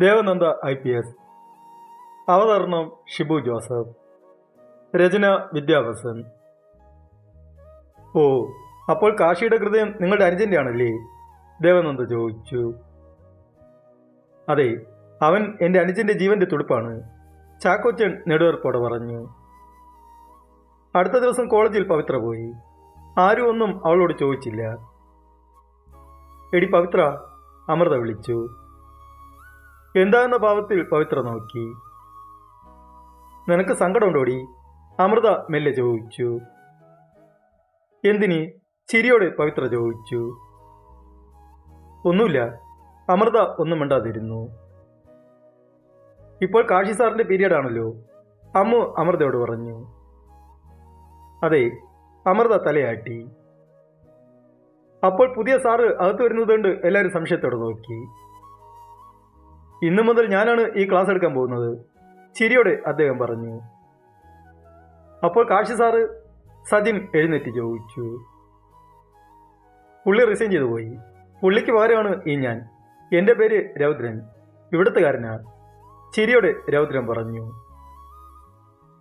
Devananda I P S. അവതരണം Shibu Joseph. രചന വിദ്യാഭസൻ ഓ അപ്പോൾ കാശിയുടെ ഹൃദയം നിങ്ങളുടെ അനുജന്റെ ആണല്ലേ ദേവനന്ദ ചോദിച്ചു. അതെ അവൻ എന്റെ അനുജന്റെ ജീവന്റെ തുടുപ്പാണ്. ചാക്കോച്ചൻ നെടുവേർപ്പോടെ പറഞ്ഞു. അടുത്ത ദിവസം കോളേജിൽ പവിത്ര പോയി ആരും ഒന്നും അവളോട് ചോദിച്ചില്ല. എടി പവിത്ര അമൃത വിളിച്ചു. എന്താണെന്ന ഭാവത്തിൽ പവിത്ര നോക്കി. നിനക്ക് സങ്കടമുണ്ടോടി? അമൃത മെല്ലെ ചോദിച്ചു. എന്തിന്? ചിരിയോടെ പവിത്ര ചോദിച്ചു. ഒന്നുമില്ല. അമൃത ഒന്നും മിണ്ടാതിരുന്നു. ഇപ്പോൾ കാശി സാറിന്റെ പീരീഡ് ആണല്ലോ. അമ്മു അമൃതയോട് പറഞ്ഞു. അതെ അമൃത തലയാട്ടി. അപ്പോൾ പുതിയ സാറ് അകത്ത് വരുന്നതുകൊണ്ട് എല്ലാവരും സംശയത്തോടെ നോക്കി. ഇന്നു മുതൽ ഞാനാണ് ഈ ക്ലാസ് എടുക്കാൻ പോകുന്നത്. ചിരിയോടെ അദ്ദേഹം പറഞ്ഞു. അപ്പോൾ കാശി സാറ് സജിൻ എഴുന്നേറ്റ് ചോദിച്ചു. പുള്ളി റിസൈൻ ചെയ്തു പോയി. പുള്ളിക്ക് പകരമാണ് ഈ ഞാൻ. എന്റെ പേര് രൗദ്രൻ. ഇവിടുത്തുകാരനാണ് ചിരിയോടെ രൗദ്രൻ പറഞ്ഞു.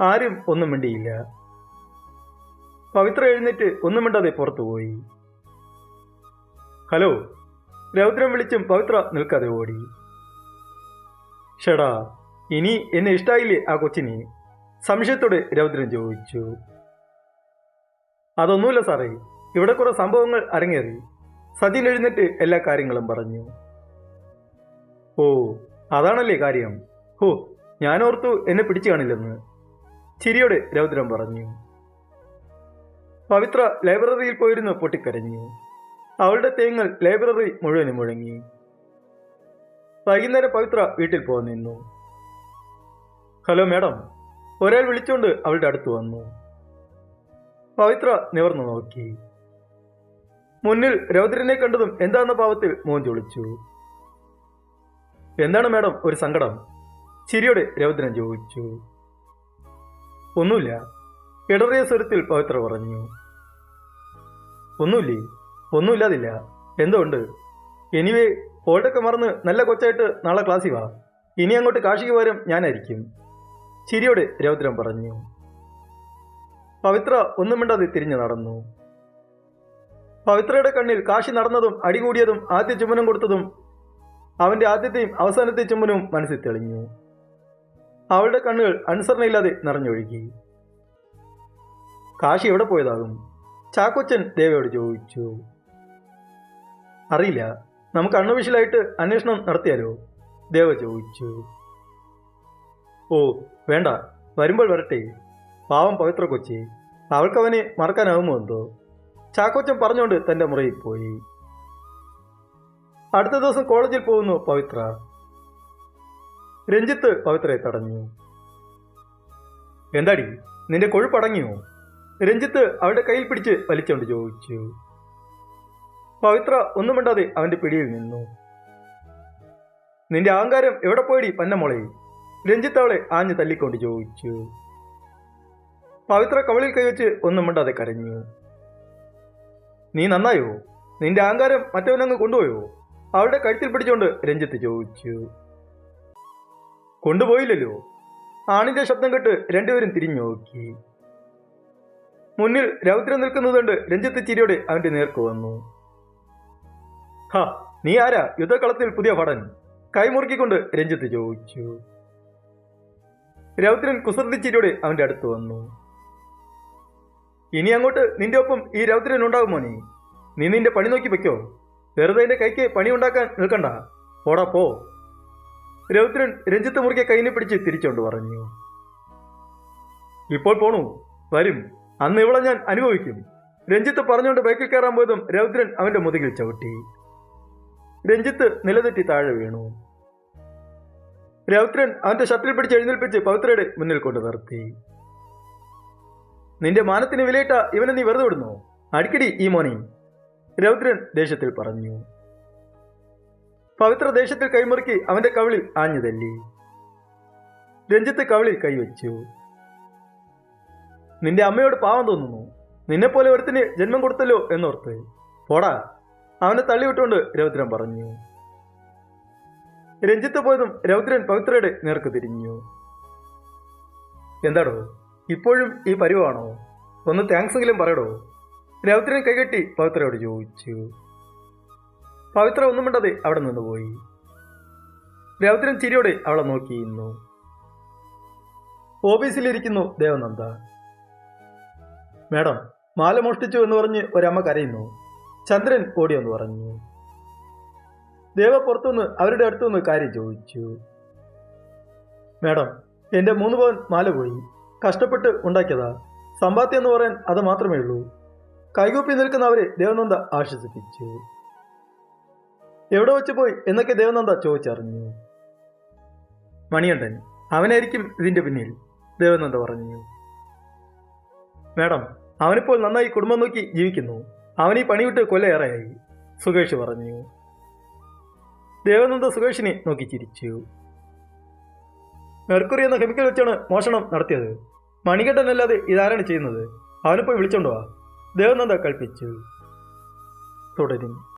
ആരും ഒന്നും മിണ്ടിയില്ല. പവിത്ര എഴുന്നേറ്റ് ഒന്നും മിണ്ടാതെ പുറത്തു പോയി. ഹലോ. രൗദ്രൻ വിളിച്ചും പവിത്ര നിൽക്കാതെ ഓടി. ഷടാ ഇനി എന്നെ ഇഷ്ടായില്ലേ ആ കൊച്ചിന്? സംശയത്തോടെ രൗദ്രൻ ചോദിച്ചു. അതൊന്നുമില്ല സാറേ ഇവിടെ കുറെ സംഭവങ്ങൾ അരങ്ങേറി. സതിൻ എഴുന്നേറ്റ് എല്ലാ കാര്യങ്ങളും പറഞ്ഞു. ഓ അതാണല്ലേ കാര്യം. ഹോ ഞാനോർത്തു എന്നെ പിടിച്ചു കാണില്ലെന്ന്. ചിരിയോടെ രൗദ്രൻ പറഞ്ഞു. പവിത്ര ലൈബ്രറിയിൽ പോയിരുന്നു പൊട്ടിക്കരഞ്ഞു. അവളുടെ തേങ്ങൾ ലൈബ്രറി മുഴുവനും മുഴങ്ങി. വൈകുന്നേരം പവിത്ര വീട്ടിൽ പോകാൻ നിന്നു. ഹലോ മാഡം ഒരാൾ വിളിച്ചുകൊണ്ട് അവളുടെ അടുത്ത് വന്നു. പവിത്ര നിവർന്നു നോക്കി. മുന്നിൽ രൗദ്രനെ കണ്ടതും എന്താണെന്ന ഭാവത്തിൽ മോൻ ചൊളിച്ചു എന്താണ് മാഡം ഒരു സങ്കടം? ചിരിയോടെ രൗദ്രൻ ചോദിച്ചു. ഒന്നുമില്ല ഇടറിയ സ്വരത്തിൽ പവിത്ര പറഞ്ഞു. ഒന്നുമില്ലേ? ഒന്നുമില്ലാതില്ല. എന്തുകൊണ്ട്? എനിവേ ഓട്ടൊക്കെ മറന്ന് നല്ല കൊച്ചായിട്ട് നാളെ ക്ലാസ്സിൽ വാ. ഇനി അങ്ങോട്ട് കാശിക്ക് പകരം ഞാനായിരിക്കും. ചിരിയോടെ രൗദ്രം പറഞ്ഞു. പവിത്ര ഒന്നും മിണ്ടാതെ തിരിഞ്ഞു നടന്നു. പവിത്രയുടെ കണ്ണിൽ കാശി നടന്നതും അടികൂടിയതും ആദ്യ ചുമനം കൊടുത്തതും അവന്റെ ആദ്യത്തെയും അവസാനത്തെ ചുമനും മനസ്സിൽ തെളിഞ്ഞു. അവളുടെ കണ്ണുകൾ അനുസരണയില്ലാതെ നിറഞ്ഞൊഴുകി. കാശി എവിടെ പോയതാകും? ചാക്കൊച്ചൻ ദേവയോട് ചോദിച്ചു. അറിയില്ല. നമുക്ക് അണ്ണുവിഷലായിട്ട് അന്വേഷണം നടത്തിയാലോ? ദേവ ചോദിച്ചു. ഓ വേണ്ട. വരുമ്പോൾ വരട്ടെ. പാവം പവിത്ര കൊച്ചി അവൾക്കവനെ മറക്കാനാവുമോ എന്തോ? ചാക്കോച്ചൻ പറഞ്ഞുകൊണ്ട് തന്റെ മുറിയിൽ പോയി. അടുത്ത ദിവസം കോളേജിൽ പോകുന്നു പവിത്ര. രഞ്ജിത്ത് പവിത്രയെ തടഞ്ഞു. എന്താടി നിന്റെ കൊഴുപ്പടങ്ങിയോ രഞ്ജിത്ത് അവളുടെ കയ്യിൽ പിടിച്ച് വലിച്ചുകൊണ്ട് ചോദിച്ചു. പവിത്ര ഒന്നും മിണ്ടാതെ അവന്റെ പിടിയിൽ നിന്നു. നിന്റെ അഹങ്കാരം എവിടെ പോയിടി പന്നമോളെ? രഞ്ജിത്ത് അവളെ ആഞ്ഞു തല്ലിക്കൊണ്ട് ചോദിച്ചു. പവിത്ര കവളിൽ കൈവച്ച് ഒന്നും മിണ്ടാതെ കരഞ്ഞു. നീ നന്നായോ? നിന്റെ അഹങ്കാരം മറ്റവനങ്ങ് കൊണ്ടുപോയോ? അവളുടെ കഴുത്തിൽ പിടിച്ചുകൊണ്ട് രഞ്ജിത്ത് ചോദിച്ചു. കൊണ്ടുപോയില്ലല്ലോ. ആണിന്റെ ശബ്ദം കേട്ട് രണ്ടുപേരും തിരിഞ്ഞു നോക്കി മുന്നിൽ രൗദ്രം നിൽക്കുന്നതുകൊണ്ട് രഞ്ജിത്ത് ചിരിയോടെ അവന്റെ നേർക്ക് വന്നു. ഹാ നീ ആരാ? യുദ്ധക്കളത്തിൽ പുതിയ ഭടൻ. കൈമുറുക്കിക്കൊണ്ട് രഞ്ജിത്ത് ചോദിച്ചു. രൗദ്രൻ കുസൃതിച്ചിരിയോടെ അവന്റെ അടുത്ത് വന്നു. ഇനി അങ്ങോട്ട് നിന്റെ ഒപ്പം ഈ രൗദ്രൻ ഉണ്ടാകുമോ നീ? നീ നിന്റെ പണി നോക്കി വെക്കോ. വെറുതെ എന്റെ കൈക്ക് പണി ഉണ്ടാക്കാൻ നിൽക്കണ്ട. പോടാ പോ. രൗദ്രൻ രഞ്ജിത്ത് മുറുകെ കൈനെ പിടിച്ച് തിരിച്ചോണ്ട് പറഞ്ഞു. ഇപ്പോൾ പോണു. വരും. അന്ന് ഇവളെ ഞാൻ അനുഭവിക്കും. രഞ്ജിത്ത് പറഞ്ഞുകൊണ്ട് ബൈക്കിൽ കയറാൻ പോയതും രൗദ്രൻ അവന്റെ മുതുകിൽ ചവിട്ടി. രഞ്ജിത്ത് നിലതെറ്റി താഴെ വീണു. രൗദ്രൻ അവന്റെ ഷട്ടിൽ പിടിച്ച് എഴുന്നേൽപ്പിച്ച് പവിത്രയുടെ മുന്നിൽ കൊണ്ടു നിർത്തി. നിന്റെ മാനത്തിന് വിലയിട്ട ഇവനെ നീ വെറുതെ വിടുന്നു? അടിക്കടി ഈ മോനെ രൗദ്രൻ ദേഷ്യത്തിൽ പറഞ്ഞു. പവിത്ര ദേഷ്യത്തിൽ കൈമുറുക്കി അവന്റെ കവിളിൽ ആഞ്ഞു തല്ലി. രഞ്ജിത്ത് കവിളിൽ കൈവച്ചു നിന്റെ അമ്മയോട് പാവം തോന്നുന്നു. നിന്നെപ്പോലെ ഒരുത്തിന് ജന്മം കൊടുത്തല്ലോ എന്നോർത്ത്. പോടാ അവനെ തള്ളിവിട്ടുകൊണ്ട് രൗദ്രൻ പറഞ്ഞു. രഞ്ജിത്ത് പോയതും രൗദ്രൻ പവിത്രയുടെ നേർക്ക് തിരിഞ്ഞു. എന്താടോ ഇപ്പോഴും ഈ പരിവാണോ? ഒന്ന് താങ്ക്സ് എങ്കിലും പറയടോ? രൗദ്രൻ കൈകെട്ടി പവിത്രയോട് ചോദിച്ചു. പവിത്ര ഒന്നും മിണ്ടാതെ അവിടെ നിന്ന് പോയി രൗദ്രൻ ചിരിയോടെ അവളെ നോക്കിയിരുന്നു ഓഫീസിലിരിക്കുന്നു ദേവനന്ദ. മാഡം മാല മോഷ്ടിച്ചു എന്ന് പറഞ്ഞ് ഒരമ്മ കരയുന്നു. ചന്ദ്രൻ ഓടിയെന്ന് പറഞ്ഞു ദേവ പുറത്തുനിന്ന് അവരുടെ അടുത്തുനിന്ന് കാര്യം ചോദിച്ചു. മേഡം എന്റെ മൂന്ന് പവൻ മാല പോയി. കഷ്ടപ്പെട്ട് ഉണ്ടാക്കിയതാ. സമ്പാദ്യം എന്ന് പറയാൻ അത് മാത്രമേ ഉള്ളൂ. കൈകൂപ്പി നിൽക്കുന്ന അവരെ ദേവനന്ദ ആശ്വസിപ്പിച്ചു. എവിടെ വെച്ച് പോയി? എന്നൊക്കെ ദേവനന്ദ ചോദിച്ചറിഞ്ഞു. മണിയണ്ടൻ അവനായിരിക്കും ഇതിന്റെ പിന്നിൽ ദേവനന്ദ പറഞ്ഞു. മാഡം അവനിപ്പോൾ നന്നായി കുടുംബം നോക്കി ജീവിക്കുന്നു. അവൻ ഈ പണിവിട്ട് കൊല്ലയേറെയായി സുകേഷ് പറഞ്ഞു. ദേവനന്ദ സുകേഷിനെ നോക്കി ചിരിച്ചു. മെർക്കുറി എന്ന കെമിക്കൽ വെച്ചാണ് മോഷണം നടത്തിയത്. മണികെട്ടനല്ലാതെ ഇതാരാണ് ചെയ്യുന്നത്? അവനെ പോയി വിളിച്ചോണ്ട് വാ. ദേവനന്ദ കൽപ്പിച്ചു. തുടരും.